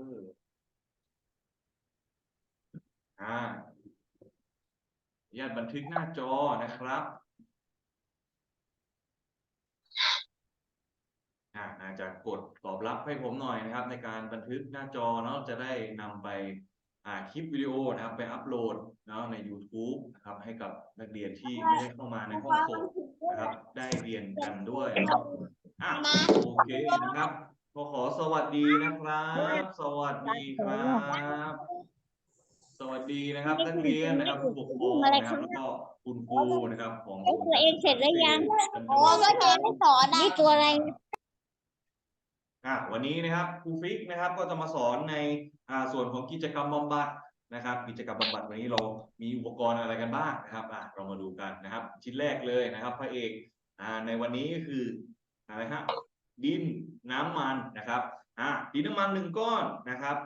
อออ่าญาตบันทึกหน้าจอนะครับอ่าอาจจะกดตอบรับให้ผมหน่อยนะครับ ในการบันทึกหน้าจอเนาะจะได้นำไปอ่าคลิปวิดีโอนะครับ ไปอัปโหลดเนาะใน YouTube นะครับ ให้กับนักเรียนที่ไม่ได้เข้ามาในห้องสดนะครับ ได้เรียนกันด้วยเนาะอะโอเคนะครับ ขอขอสวัสดีนะครับ สวัสดีครับ สวัสดีนะครับนักเรียนนะครับผู้ปกครองนะครับแล้วก็คุณครูนะครับของเอ้ยตัวเองเสร็จแล้วยังโอ้โอ้ก็เทไม่สอนนี่ตัวอะไรอะวันนี้นะครับครูฟิกนะครับก็จะมาสอนในอ่าส่วนของกิจกรรมบำบัดนะครับ กิจกรรมบำบัดวันนี้เรามีอุปกรณ์อะไรกันบ้างนะครับอะเรามาดูกันนะครับ ชิ้นแรกเลยนะครับ พระเอกอ่าในวันนี้ก็คืออะไรฮะดิน น้ำมันนะครับอะดินน้ำมันหนึ่งก้อนนะครับ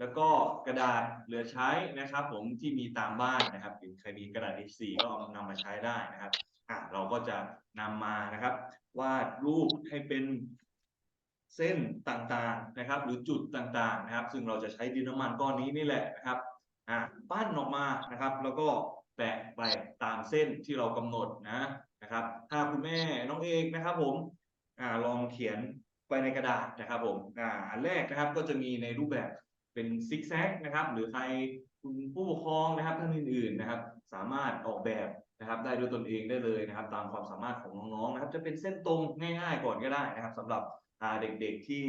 แล้วก็กระดาษเหลือใช้นะครับ ผมที่มีตามบ้านนะครับหรือใครมีกระดาษ A4 ก็เอานำมาใช้ได้นะครับอะเราก็จะนำมานะครับ วาดรูปให้เป็นเส้นต่างๆนะครับ หรือจุดต่างๆนะครับ ซึ่งเราจะใช้ดินน้ำมันก้อนนี้นี่แหละนะครับอะปั้นออกมานะครับ แล้วก็แปะไปตามเส้นที่เรากำหนดนะนะครับ ถ้าคุณแม่น้องเอกนะครับ ผมอ่าลองเขียน ไปในกระดาษนะครับผมอ่าอันแรกนะครับก็จะมีในรูปแบบเป็นซิกแซกนะครับ หรือใครคุณผู้ปกครองนะครับท่านอื่นๆนะครับ สามารถออกแบบนะครับ ได้ด้วยตนเองได้เลยนะครับ ตามความสามารถของน้องๆนะครับ จะเป็นเส้นตรงง่าย ๆ ก่อนก็ได้นะครับสำหรับอ่าเด็กๆที่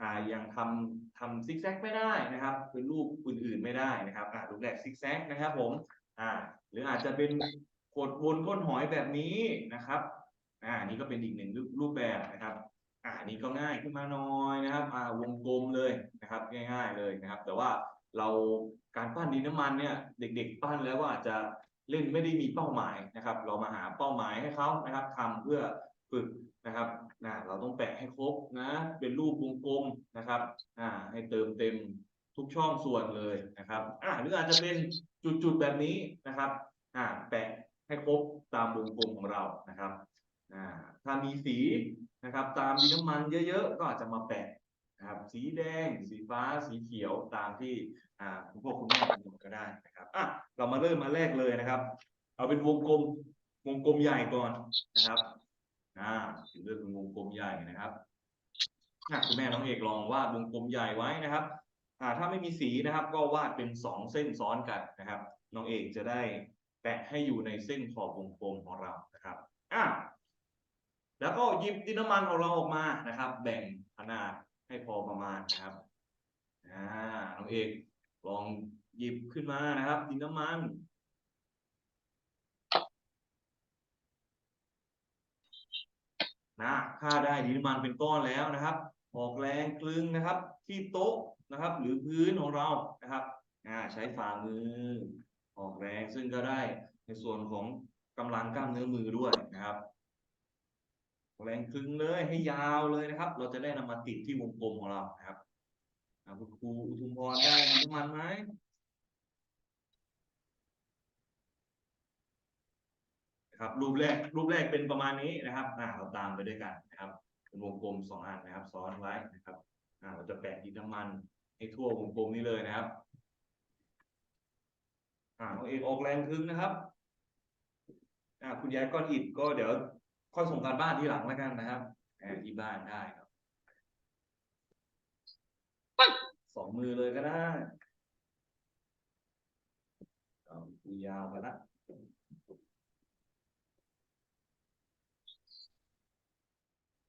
อ่ายังทำทำซิกแซกไม่ได้นะครับ เป็นรูปอื่นๆไม่ได้นะครับอ่ารูปแบบซิกแซกนะครับ ผมอ่าหรืออาจจะเป็นกดบนก้นหอยแบบนี้นะครับอ่านี่ก็เป็นอีกหนึ่งรูปแบบนะครับ อ่านี่ก็ง่ายขึ้นมาหน่อยนะครับอ่าวงกลมเลยนะครับ ง่าย ๆเลยนะครับ แต่ว่าเราการปั้นดินน้ำมันเนี่ยเด็ก ๆ ปั้นแล้วก็อาจจะเล่นไม่ได้มีเป้าหมายนะครับ เรามาหาเป้าหมายให้เขานะครับทำเพื่อฝึกนะครับนะเราต้องแปะให้ครบนะเป็นรูปวงกลมนะครับอ่าให้เติมเต็มทุกช่องส่วนเลยนะครับอ่าหรืออาจจะเป็นจุดๆแบบนี้นะครับอ่าแปะให้ครบตามวงกลมของเรานะครับ ถ้ามีสีนะครับตามดินน้ำมันเยอะๆ ก็อาจจะมาแปะนะครับสีแดง สีฟ้าสีเขียวตามที่คุณพ่อคุณแม่กำหนดก็ได้นะครับอะเรามาเริ่มมาแรกเลยนะครับ เอาเป็นวงกลมวงกลมใหญ่ก่อนนะครับอ่าเลือกเป็นวงกลมใหญ่นะครับคุณแม่น้องเอกลองวาดวงกลมใหญ่ไว้นะครับอ่าถ้าไม่มีสีนะครับก็วาดเป็นสองเส้นซ้อนกันนะครับ น้องเอกจะได้แปะให้อยู่ในเส้นขอบวงกลมของเรานะครับอะ แล้วก็หยิบดินน้ำมันของเราออกมานะครับ แบ่งขนาดให้พอประมาณนะครับอ่าน้องเอกลองหยิบขึ้นมานะครับ ดินน้ำมันนะถ้าได้ดินน้ำมันเป็นก้อนแล้วนะครับออกแรงกลึงนะครับ ที่โต๊ะนะครับ หรือพื้นของเรานะครับอ่าใช้ฝ่ามือ ออกแรงซึ่งก็ได้ในส่วนของกำลังกล้ามเนื้อมือด้วยนะครับ แรงคลึงเลยให้ยาวเลยนะครับ เราจะได้นำมาติดที่วงกลมของเรานะครับคุณครูอุทุมพรได้น้ำมันไหมนะครับ รูปแรกรูปแรกเป็นประมาณนี้นะครับอ่าเราตามไปด้วยกันนะครับเป็นวงกลมสองอันนะครับ ซ้อนไว้นะครับอ่าเราจะแปะดินน้ำมันให้ทั่ววงกลมนี้เลยนะครับอ่าน้องเอกออกแรงคลึงนะครับอ่าคุณยายก้อนอิฐก็เดี๋ยว ค่อยส่งการบ้านที่หลังแล้วกันนะครับแอที่บ้านได้ครับสองมือเลยก็ได้เอาดูยาวไปละ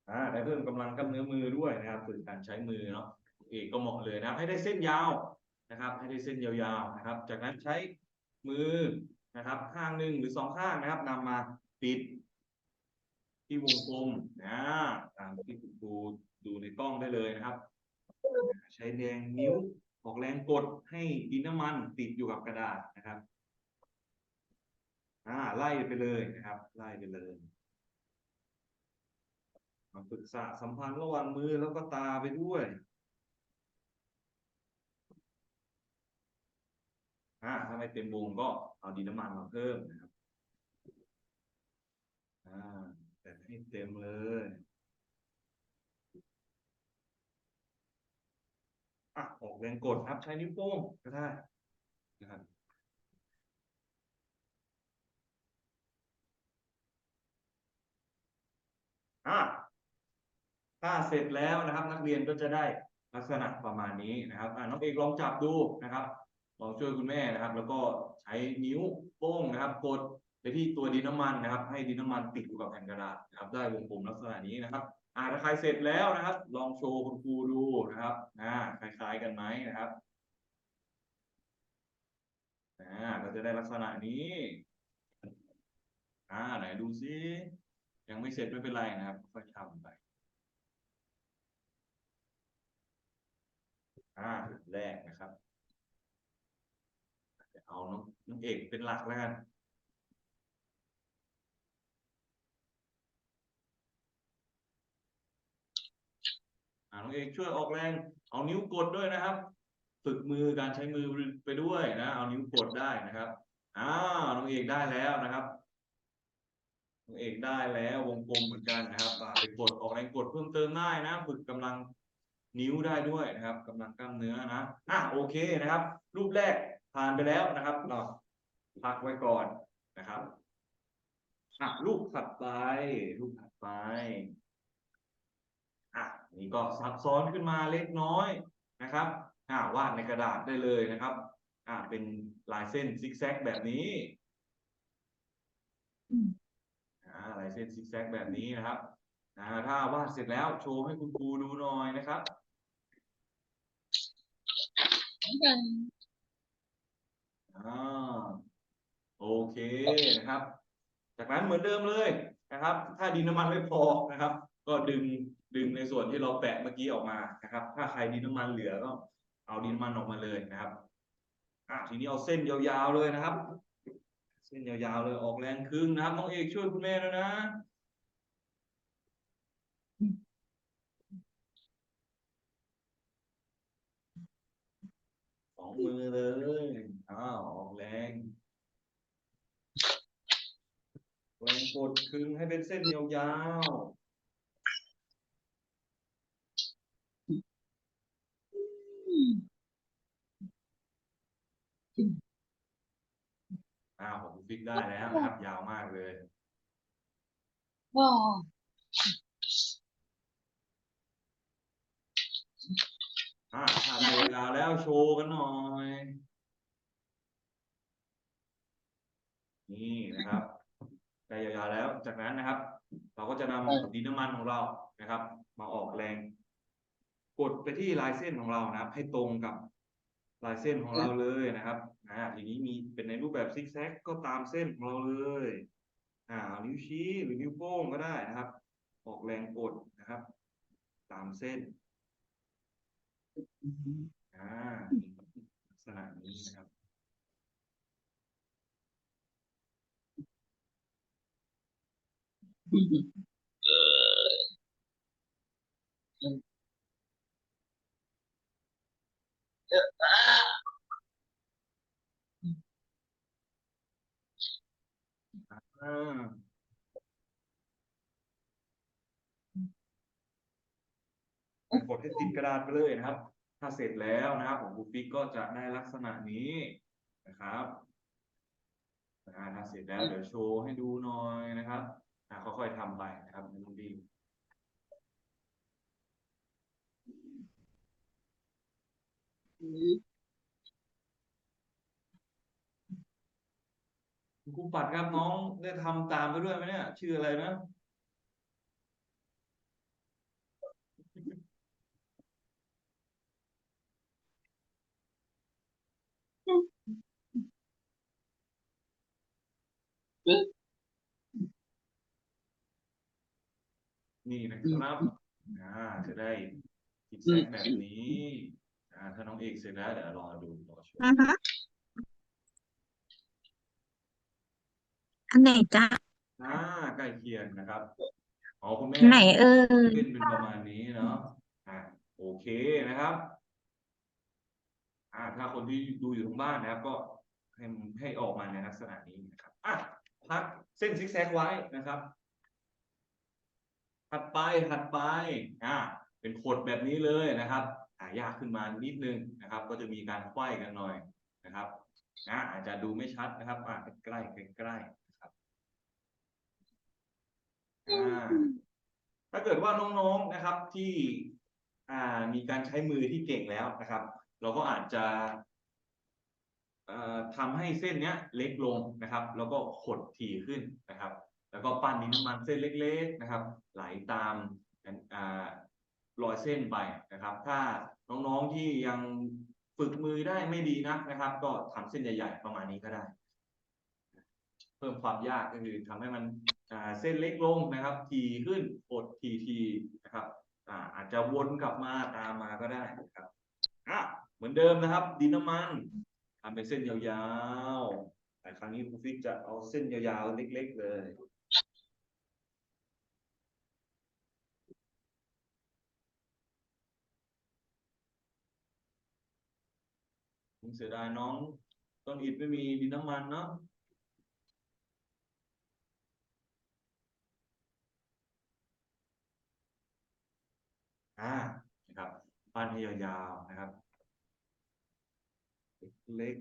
อ่าได้เพิ่มกำลังกล้ามเนื้อมือด้วยนะครับฝึกการใช้มือเนาะเอกก็เหมาะเลยนะครับ ให้ได้เส้นยาวนะครับ ให้ได้เส้นยาวๆนะครับ จากนั้นใช้มือนะครับ ข้างหนึ่งหรือสองข้างนะครับนำมาปิด ที่วงกลมนะตามที่คุณครูดูในกล้องได้เลยนะครับ ใช้แรงนิ้วออกแรงกดให้ดินน้ำมันติดอยู่กับกระดาษนะครับอ่าไล่ไปเลยนะครับ ไล่ไปเลยมาฝึกษาสัมพันธ์ระหว่างมือแล้วก็ตาไปด้วยอ่าถ้าไม่เต็มวงก็เอาดินน้ำมันมาเพิ่มนะครับอ่า แต่ให้เต็มเลยอะออกแรงกดครับใช้นิ้วโป้งก็ได้นะครับอะถ้าเสร็จแล้วนะครับ นักเรียนก็จะได้ลักษณะประมาณนี้นะครับอะน้องเอกลองจับดูนะครับลองช่วยคุณแม่นะครับ แล้วก็ใช้นิ้วโป้งนะครับ กด ไปที่ตัวดินน้ำมันนะครับ ให้ดินน้ำมันติดอยู่กับแผ่นกระดาษนะครับ ได้วงกลมลักษณะนี้นะครับอ่าถ้าใครเสร็จแล้วนะครับ ลองโชว์คุณครูดูนะครับอ่าคล้ายๆกันไหมนะครับอ่าก็จะได้ลักษณะนี้อ่าไหนดูซิยังไม่เสร็จไม่เป็นไรนะครับค่อยทำไปอ่าแรกนะครับ เอาน้องน้องเอกเป็นหลักแล้วกัน น้องเอกช่วยออกแรง เอานิ้วกดด้วยนะครับ ฝึกมือการใช้มือไปด้วยนะ เอานิ้วกดได้นะครับอ้าวน้องเอกได้แล้วนะครับน้องเอกได้แล้ววงกลมเหมือนกันนะครับไปกดออกแรงกดเพิ่มเติมได้นะ ฝึกกำลังนิ้วได้ด้วยนะครับกำลังกล้ามเนื้อนะอะโอเคนะครับ รูปแรกผ่านไปแล้วนะครับ เราพักไว้ก่อนนะครับอะรูปถัดไปรูปถัดไป นี่ก็ซับซ้อนขึ้นมาเล็กน้อยนะครับอ่าวาดในกระดาษได้เลยนะครับอ่าเป็นลายเส้นซิกแซกแบบนี้อ่าลายเส้นซิกแซกแบบนี้นะครับอ่าถ้าวาดเสร็จแล้วโชว์ให้คุณครูดูหน่อยนะครับอ่าโอเคนะครับ จากนั้นเหมือนเดิมเลยนะครับ ถ้าดินน้ำมันไม่พอนะครับ ก็ดึง ดึงในส่วนที่เราแปะเมื่อกี้ออกมานะครับ ถ้าใครดินน้ำมันเหลือก็เอาดินน้ำมันออกมาเลยนะครับอะทีนี้เอาเส้นยาวๆเลยนะครับ เส้นยาวๆเลยออกแรงครึ่งนะครับน้องเอกช่วยคุณแม่ด้วยนะสองมือเลยอ้าวออกแรงแรงกดครึ่งให้เป็นเส้นยาวๆ อ้าวผมฟิกได้แล้วนะครับ ยาวมากเลยอ่าถ้าได้เวลาแล้วโชว์กันหน่อย นี่นะครับได้ยาวๆแล้ว จากนั้นนะครับ เราก็จะนำดินน้ำมันของเรานะครับ มาออกแรง กดไปที่ลายเส้นของเรานะครับ ให้ตรงกับลายเส้นของเราเลยนะครับอ่าทีนี้มีเป็นในรูปแบบซิกแซกก็ตามเส้นของเราเลยอ่านิ้วชี้หรือนิ้วโป้งก็ได้นะครับ ออกแรงกดนะครับ ตามเส้นอ่าลักษณะนี้นะครับ อ่า กระดาษไปเลยนะครับ ถ้าเสร็จแล้วนะครับของบูฟิกก็จะได้ลักษณะนี้นะครับอ่าถ้าเสร็จแล้วเดี๋ยวโชว์ให้ดูหน่อยนะครับค่อยๆทำไปนะครับไม่ต้องรีบคุณครูปัดครับน้องได้ทำตามไปด้วยไหมเนี่ย ชื่ออะไรนะ นี่นะครับอ่าจะได้ซิกแซกแบบนี้อ่าถ้าน้องเอกเสร็จแล้วเดี๋ยวรอดูรอชมอือฮะอันไหนจ้าอ่าใกล้เคียงนะครับอ๋อคุณแม่ไหนเอ่ยขึ้นเป็นประมาณนี้เนาะอ่าโอเคนะครับ อ่า ถ้าคนที่ดูอยู่ทางบ้านนะครับ ก็ให้ให้ออกมาในลักษณะนี้นะครับอะพักเส้นซิกแซกไว้นะครับ ถัดไปถัดไปอ่าเป็นขดแบบนี้เลยนะครับอ่ายากขึ้นมานิดนึงนะครับ ก็จะมีการไขว้กันหน่อยนะครับอะอาจจะดูไม่ชัดนะครับอะใกล้ๆใกล้นะครับอ่าถ้าเกิดว่าน้องๆนะครับที่อ่ามีการใช้มือที่เก่งแล้วนะครับ เราก็อาจจะอ่อทำให้เส้นเนี้ยเล็กลงนะครับ แล้วก็ขดถี่ขึ้นนะครับ แล้วก็ปั้นดินน้ำมันเส้นเล็ก ๆนะครับ ไหลตามรอยเส้นไปนะครับ ถ้าน้องๆที่ยังฝึกมือได้ไม่ดีนักนะครับ ก็ทำเส้นใหญ่ ๆ ประมาณนี้ก็ได้ เพิ่มความยากก็คือทำให้มันเส้นเล็กลงนะครับถี่ขึ้นกดถี่ๆนะครับอาอาจจะวนกลับมาตามมาก็ได้นะครับอะเหมือนเดิมนะครับ ดินน้ำมันทำเป็นเส้นยาวๆแต่ครั้งนี้ครูฟิกจะเอาเส้นยาวๆเล็ก ๆ เลย ผมเสียดายน้อง ต้นอิฐไม่มีดินน้ำมันเนาะอ่านะครับปั้นให้ยาวๆนะครับ เล็ก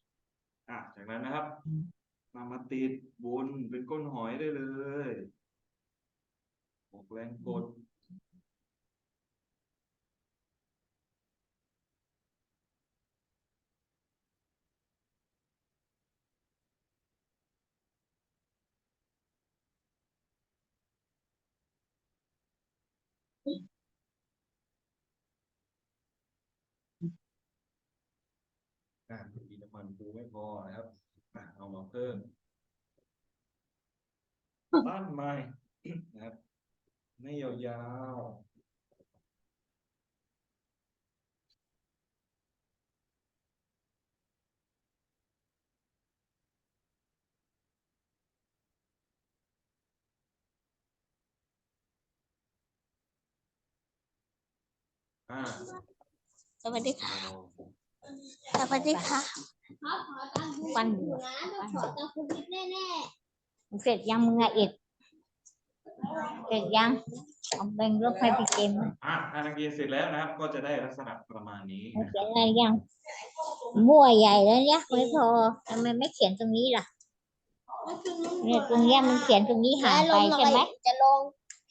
ๆอะจากนั้นนะครับนำมาติดบนเป็นก้นหอยได้เลยออกแรงกด อ่า มีน้ำมันปูไม่พอนะครับอะเอามาเพิ่มบ้านใหม่นะครับ ไม่ยาวๆอ่าสวัสดีค่ะเอา สวัสดีค่ะวันนะต้องขอตังคุณพิษแน่เสร็จยังมึงอะเอ็ดเสร็จยังเอาแบ่งรถให้พี่เกมอะถ้านักเรียนเสร็จแล้วนะครับ ก็จะได้ลักษณะประมาณนี้เอาเขียนอะไรยังมั่วใหญ่แล้วเนี่ยไม่พอทำไมไม่เขียนตรงนี้ล่ะๆเนี่ยตรงเนี้ยมันเขียนตรงนี้ห่างไปใช่ไหมจะลง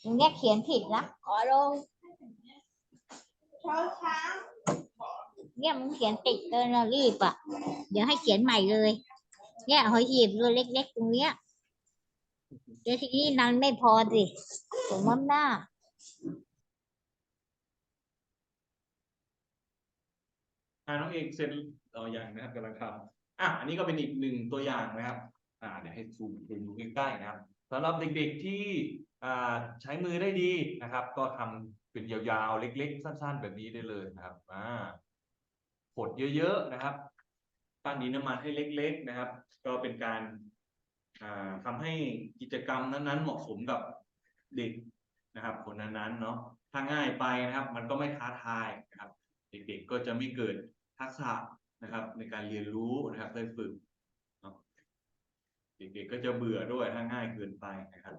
ตรงเนี้ยเขียนผิดนะขอลงช้อนช้าง เนี่ยมึงเขียนติดเกินแล้วรีบอะ เดี๋ยวให้เขียนใหม่เลย เนี่ยหอยหีบตัวเล็กๆตรงเนี้ยเดี๋ยวทีนี้นั้นไม่พอสิผมว่าหน้าอ่าน้องเอกเซ็นเอาอย่างนะครับกำลังทำอะอันนี้ก็เป็นอีกหนึ่งตัวอย่างนะครับ อ่าเดี๋ยวให้ซูมไปดูใกล้ๆนะครับสำหรับเด็กๆที่อ่าใช้มือได้ดีนะครับ ก็ทำเป็นยาวๆเล็ก ๆ สั้น ๆ แบบนี้ได้เลยนะครับอ่า กดเยอะๆนะครับปั้นดินน้ำมันให้เล็ก ๆนะครับ ก็เป็นการอ่าทำให้กิจกรรมนั้นๆ เหมาะสมกับเด็กนะครับ คนนั้นๆเนาะถ้าง่ายไปนะครับ มันก็ไม่ท้าทายนะครับ เด็กๆก็จะไม่เกิดทักษะนะครับ ในการเรียนรู้นะครับได้ฝึกเนาะเด็กๆก็จะเบื่อด้วยถ้าง่ายเกินไปนะครับ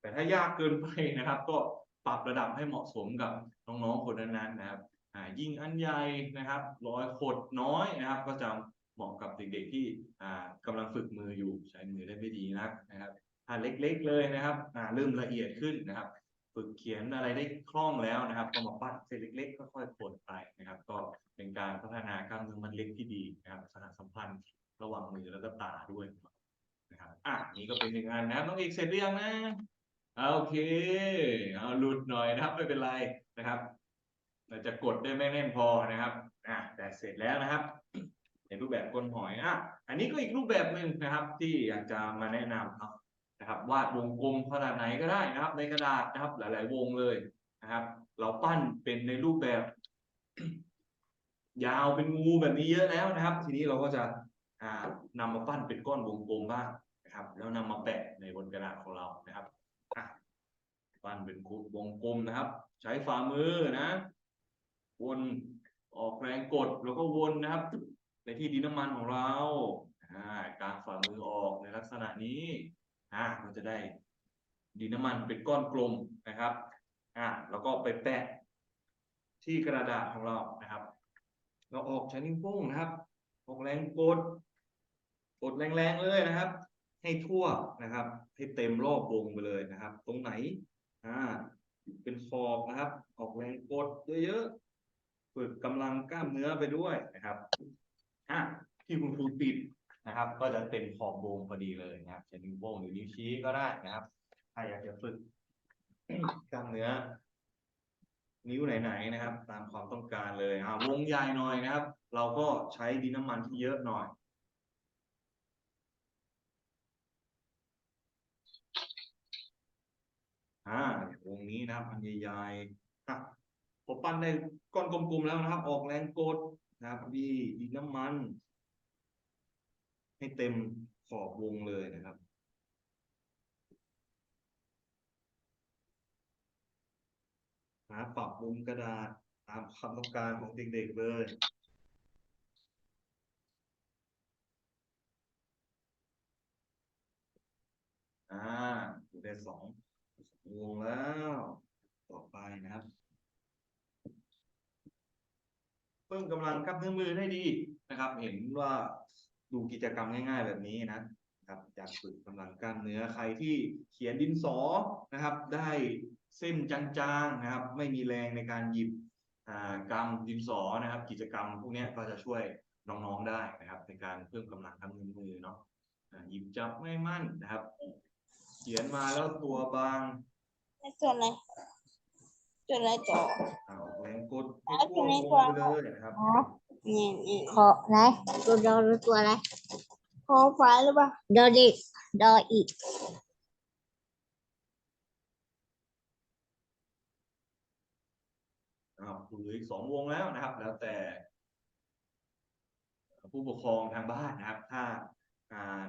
แต่ถ้ายากเกินไปนะครับ ก็ปรับระดับให้เหมาะสมกับน้องๆคนนั้นๆนะครับ ยิ่งอันใหญ่นะครับร้อยขดน้อยนะครับ ก็จะเหมาะกับเด็กๆที่อ่ากำลังฝึกมืออยู่ใช้มือได้ไม่ดีนักนะครับถ้าเล็กๆเลยนะครับเริ่มละเอียดขึ้นนะครับ ฝึกเขียนอะไรได้คล่องแล้วนะครับ ก็มาปั้นเส้นเล็กๆค่อยๆขดไปนะครับ ก็เป็นการพัฒนากล้ามเนื้อมันเล็กที่ดีนะครับสหสัมพันธ์ระหว่างมือแล้วก็ตาด้วยนะครับอะนี่ก็เป็นหนึ่งอันนะครับน้องเอกเสร็จหรือยังนะโอเคเอาหลุดหน่อยนะครับไม่เป็นไรนะครับ เราจะกดด้วยไม่แน่นพอนะครับอะแต่เสร็จแล้วนะครับ ในรูปแบบก้นหอยอะอันนี้ก็อีกรูปแบบหนึ่งนะครับ ที่อยากจะมาแนะนำเนาะนะครับ วาดวงกลมขนาดไหนก็ได้นะครับ ในกระดาษนะครับ หลาย ๆ วงเลยนะครับ เราปั้นเป็นในรูปแบบ ยาวเป็นงูแบบนี้เยอะแล้วนะครับ ทีนี้เราก็จะอ่านำมาปั้นเป็นก้อนวงกลมบ้างนะครับ แล้วนำมาแปะในบนกระดาษของเรานะครับปั้นเป็นวงกลมนะครับ ใช้ฝ่ามือนะ วนออกแรงกดแล้วก็วนนะครับ ในที่ดินน้ำมันของเราอ่ากางฝ่ามือออกในลักษณะนี้เราจะได้ดินน้ำมันเป็นก้อนกลมนะครับแล้วก็ไปแปะที่กระดาษของเรานะครับ เราออกใช้นิ้วโป้งนะครับ ออกแรงกด กดแรงๆเลยนะครับ ให้ทั่วนะครับ ให้เต็มรอบวงไปเลยนะครับ ตรงไหนอ่าเป็นขอบนะครับ ออกแรงกดเยอะๆ ฝึกกำลังกล้ามเนื้อไปด้วยนะครับอะที่คุณครูติดนะครับ ก็จะเต็มขอบวงพอดีเลยนะครับใช้นิ้วโป้งหรือนิ้วชี้ก็ได้นะครับถ้าอยากจะฝึกกล้ามเนื้อ นิ้วไหนๆนะครับ ตามความต้องการเลยอ่าวงใหญ่หน่อยนะครับ เราก็ใช้ดินน้ำมันที่เยอะหน่อยอ่าวงนี้นะครับอันใหญ่ๆ อะพอปั้นได้ก้อนกลมๆแล้วนะครับ ออกแรงกดนะครับดีดินน้ำมัน ให้เต็มขอบวงเลยนะครับหาปรับมุมกระดาษตามความต้องการของเด็กๆเลยอ่าอยู่ได้สองวงแล้ว ต่อไปนะครับ เพิ่มกำลังกล้ามเนื้อมือได้ดีนะครับ เห็นว่าดูกิจกรรมง่าย ๆ แบบนี้นะครับอยากฝึกกำลังกล้ามเนื้อใครที่เขียนดินสอนะครับ ได้เส้นจางๆนะครับ ไม่มีแรงในการหยิบอ่ากำดินสอนะครับ กิจกรรมพวกนี้ก็จะช่วยน้องๆได้นะครับ ในการเพิ่มกำลังกล้ามเนื้อมือเนาะหยิบจับไม่มั่นนะครับ เขียนมาแล้วตัวบางส่วนอะไร ส่วนอะไรต่ออ่าออกแรงกดอ๋ให้อทั่วในวตัวงไปเลยนะครับ นี่นี่ขอไหนตัวดอหรือตัวอะไรคอฟ้าหรือเปล่าดอดิดออีกอ้าวเหลืออีกสองวงแล้วนะครับ แล้วแต่ ผู้ปกครองทางบ้านนะครับ ถ้าอ่า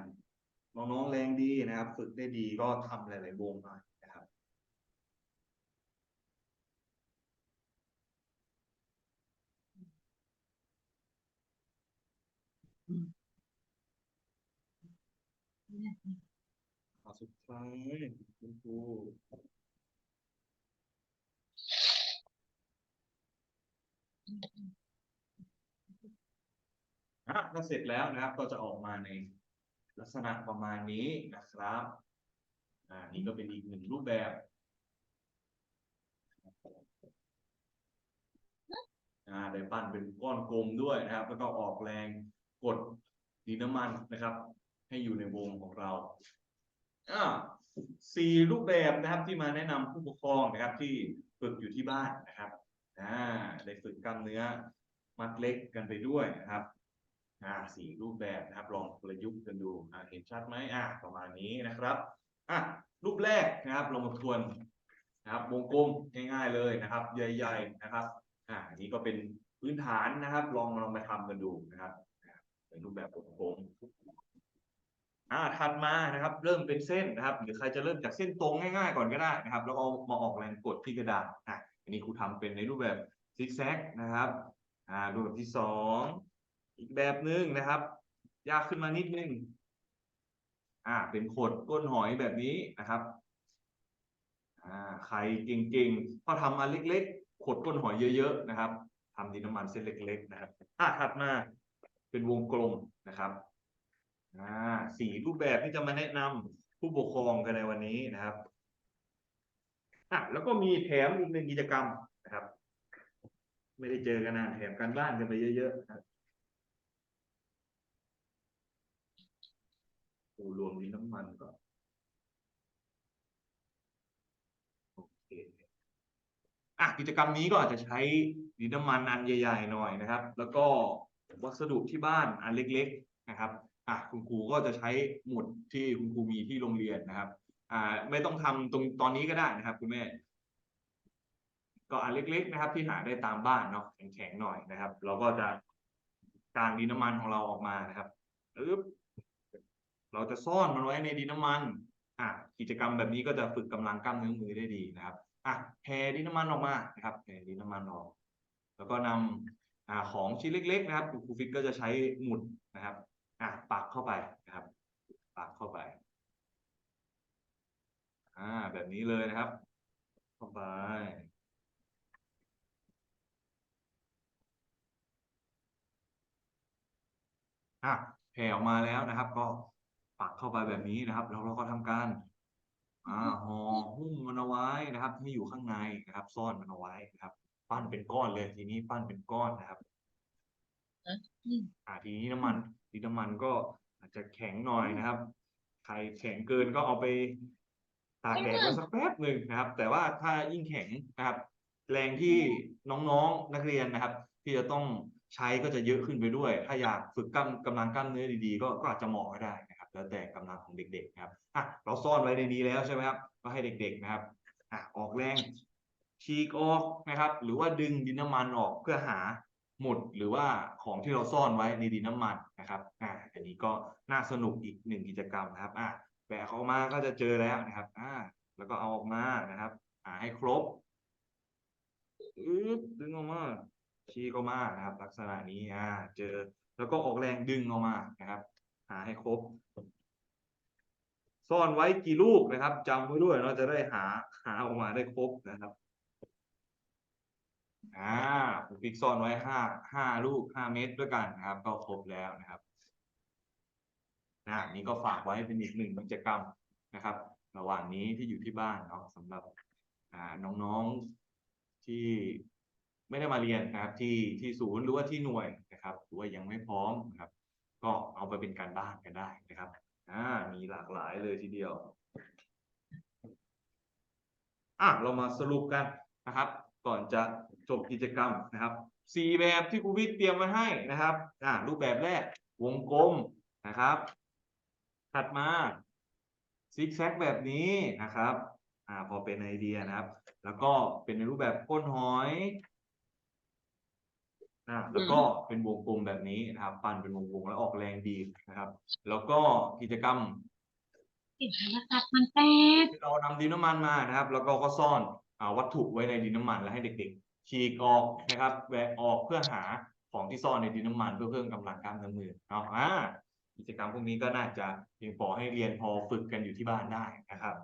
น้องๆแรงดีนะครับ ฝึกได้ดีก็ทำหลาย ๆ วงหน่อย นะครับเอสุดท้ายคุณครูอะถ้าเสร็จแล้วนะครับ ก็จะออกมาในลักษณะประมาณนี้นะครับ อ่า นี่ก็เป็นอีกหนึ่งรูปแบบอ่าได้ปั้นเป็นก้อนกลมด้วยนะครับ แล้วก็ออกแรง กดดินน้ำมันนะครับ ให้อยู่ในวงของเราอ่าสี่รูปแบบนะครับที่มาแนะนำผู้ปกครองนะครับ ที่ฝึกอยู่ที่บ้านนะครับอ่าได้ฝึกกล้ามเนื้อมัดเล็กกันไปด้วยนะครับอ่าสี่รูปแบบนะครับ ลองประยุกต์กันดูอ่าเห็นชัดไหมอ่าประมาณนี้นะครับอะรูปแรกนะครับลองมาทวนนะครับ วงกลมง่ายๆเลยนะครับ ใหญ่ ๆ นะครับ อ่าอันนี้ก็เป็นพื้นฐานนะครับ ลองลองมาทำกันดูนะครับ เป็นรูปแบบวงกลมอ่าถัดมานะครับ เริ่มเป็นเส้นนะครับ หรือใครจะเริ่มจากเส้นตรงง่ายๆก่อนก็ได้นะครับ แล้วเอามาออกแรงกดที่กระดาษอะอันนี้ครูทำเป็นในรูปแบบซิกแซกนะครับอ่ารูปแบบที่สองอีกแบบหนึ่งนะครับ ยากขึ้นมานิดนึงอ่า เป็นขดก้นหอยแบบนี้นะครับอ่าใครเก่งๆก็ทำอันเล็ก ๆ ขดก้นหอยเยอะ ๆ นะครับทำดินน้ำมันเส้นเล็ก ๆ นะครับอ่าถัดมา เป็นวงกลมนะครับอ่าสี่รูปแบบที่จะมาแนะนำผู้ปกครองกันในวันนี้นะครับอะแล้วก็มีแถมอีกหนึ่งกิจกรรมนะครับ ไม่ได้เจอกันนานแถมกันบ้านกันไปเยอะๆนะครับูรวมดินน้ำมันก่อนโอเคอะกิจกรรมนี้ก็อาจจะใช้ดินน้ำมันอันใหญ่ ๆ หน่อยนะครับ แล้วก็ วัสดุที่บ้านอันเล็กๆนะครับอะคุณครูก็จะใช้หมุดที่คุณครูมีที่โรงเรียนนะครับอ่าไม่ต้องทำตรงตอนนี้ก็ได้นะครับ คุณแม่ ก็อันเล็ก ๆ นะครับ ที่หาได้ตามบ้านเนาะแข็งๆหน่อยนะครับ เราก็จะกางดินน้ำมันของเราออกมานะครับปึ๊บเราจะซ่อนมันไว้ในดินน้ำมัน อะกิจกรรมแบบนี้ก็จะฝึกกำลังกล้ามเนื้อมือได้ดีนะครับอะแผ่ดินน้ำมันออกมานะครับแผ่ดินน้ำมันออก แล้วก็นำ อของชิ้นเล็ก ๆ นะครับครูฟิกก็จะใช้หมุดนะครับอะปักเข้าไปนะครับ ปักเข้าไปอ่าแบบนี้เลยนะครับ เข้าไปอะแผ่ออกมาแล้วนะครับ ก็ปักเข้าไปแบบนี้นะครับ แล้วเราก็ทำการอ่าห่อหุ้มมันเอาไว้นะครับให้อยู่ข้างในนะครับ ซ่อนมันเอาไว้นะครับ ปั้นเป็นก้อนเลยทีนี้ปั้นเป็นก้อนนะครับอ่าทีนี้น้ำมันทีน้ำมันก็อาจจะแข็งหน่อยนะครับ ใครแข็งเกินก็เอาไปตากแดดไว้สักแป๊บหนึ่งนะครับ แต่ว่าถ้ายิ่งแข็งนะครับ แรงที่น้องๆนักเรียนนะครับ ที่จะต้องใช้ก็จะเยอะขึ้นไปด้วย ถ้าอยากฝึกกล้ามกำลังกล้ามเนื้อดีๆ ก็ก็อาจจะเหมาะก็ได้นะครับ แล้วแต่กำลังของเด็กๆนะครับอะเราซ่อนไว้ในนี้แล้วใช่ไหมครับ ก็ให้เด็ก ๆนะครับอะออกแรง ฉีกออกนะครับ หรือว่าดึงดินน้ำมันออกเพื่อหาหมุดหรือว่าของที่เราซ่อนไว้ในดินน้ำมันนะครับอะอันนี้ก็น่าสนุกอีกหนึ่งกิจกรรมนะครับอะแบกออกมาก็จะเจอแล้วนะครับอ่าแล้วก็เอาออกมานะครับอ่าให้ครบอึ๊บดึงออกมาชี้ก็มานะครับ ลักษณะนี้อ่าเจอแล้วก็ออกแรงดึงออกมานะครับ หาให้ครบ ซ่อนไว้กี่ลูกนะครับจำไว้ด้วยเราจะได้หาหาออกมาได้ครบนะครับ อ่าผมฟิกซ่อนไว้ห้าห้าลูกห้าเม็ดด้วยกันนะครับ ก็ครบแล้วนะครับอ่านี่ก็ฝากไว้เป็นอีกหนึ่งกิจกรรมนะครับ ระหว่างนี้ที่อยู่ที่บ้านเนาะสำหรับอ่าน้องๆที่ไม่ได้มาเรียนนะครับ ที่ที่ศูนย์หรือว่าที่หน่วยนะครับหรือว่ายังไม่พร้อมนะครับ ก็เอาไปเป็นการบ้านกันได้นะครับอ่ามีหลากหลายเลยทีเดียวอะเรามาสรุปกันนะครับ ก่อนจะจบกิจกรรมนะครับสี่แบบที่ครูวิทย์เตรียมไว้ให้นะครับอ่ารูปแบบแรกวงกลมนะครับ ถัดมาซิกแซกแบบนี้นะครับอ่าพอเป็นไอเดียนะครับ แล้วก็เป็นในรูปแบบก้นหอยอ่าแล้วก็เป็นวงกลมแบบนี้นะครับ ปั้นเป็นวงกลมแล้วออกแรงดีนะครับ แล้วก็กิจกรรมติดโทรศัพท์มันแตกที่เรานำดินน้ำมันมานะครับ แล้วก็ก็ซ่อนอ่า วัตถุไว้ในดินน้ำมันแล้วให้เด็กๆฉีกออกนะครับแหวกออกเพื่อหาของที่ซ่อนในดินน้ำมันเพื่อเพิ่มกำลังกล้ามเนื้อมือเนาะอ่ากิจกรรมพวกนี้ก็น่าจะเพียงพอให้เรียนพอฝึกกันอยู่ที่บ้านได้นะครับ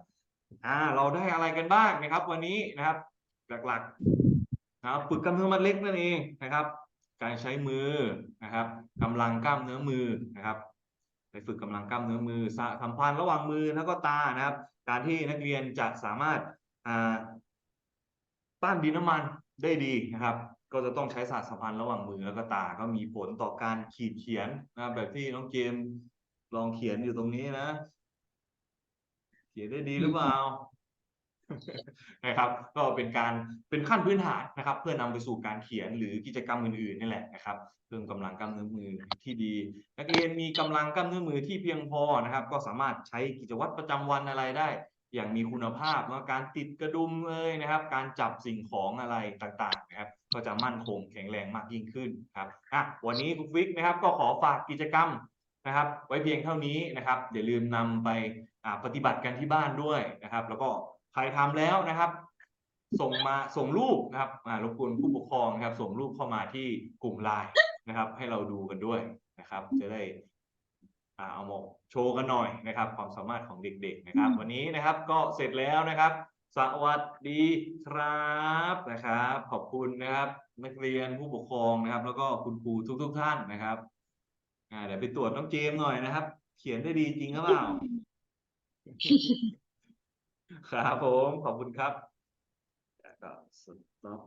อ่าเราได้อะไรกันบ้างนะครับ วันนี้นะครับ หลักๆนะครับฝึกกล้ามเนื้อมัดเล็กนั่นเองนะครับ การใช้มือนะครับกำลังกล้ามเนื้อมือนะครับ ไปฝึกกำลังกล้ามเนื้อมือสัมพันธ์ระหว่างมือแล้วก็ตานะครับ การที่นักเรียนจะสามารถอ่า ต้านดินน้ำมันได้ดีนะครับ ก็จะต้องใช้ศาสตร์สัมพันธ์ระหว่างมือแล้วก็ตา ก็มีผลต่อการขีดเขียนนะครับแบบที่น้องเกมลองเขียนอยู่ตรงนี้นะ เขียนได้ดีหรือเปล่านะครับ ก็เป็นการเป็นขั้นพื้นฐานนะครับ เพื่อนำไปสู่การเขียนหรือกิจกรรมอื่นๆนี่แหละนะครับเพิ่มกำลังกล้ามเนื้อมือที่ดี นักเรียนมีกำลังกล้ามเนื้อมือที่เพียงพอนะครับ ก็สามารถใช้กิจวัตรประจำวันอะไรได้ อย่างมีคุณภาพเนอะการติดกระดุมเลยนะครับ การจับสิ่งของอะไรต่างๆนะครับ ก็จะมั่นคงแข็งแรงมากยิ่งขึ้นครับอะวันนี้คุณฟิกนะครับ ก็ขอฝากกิจกรรมนะครับ ไว้เพียงเท่านี้นะครับอย่าลืมนำไปอ่าปฏิบัติกันที่บ้านด้วยนะครับ แล้วก็ใครทำแล้วนะครับ ส่งมาส่งรูปนะครับอ่ารบกวนผู้ปกครองนะครับ ส่งรูปเข้ามาที่กลุ่มไลน์นะครับ ให้เราดูกันด้วยนะครับ จะได้ เอามาโชว์กันหน่อยนะครับ ความสามารถของเด็ก ๆ นะครับ วันนี้นะครับก็เสร็จแล้วนะครับ สวัสดีครับนะครับ ขอบคุณนะครับ นักเรียนผู้ปกครองนะครับ แล้วก็คุณครูทุก ๆ ท่านนะครับอ่าเดี๋ยวไปตรวจน้องเจมส์หน่อยนะครับ เขียนได้ดีจริงหรือเปล่าครับผมขอบคุณครับแล้วก็สต็อป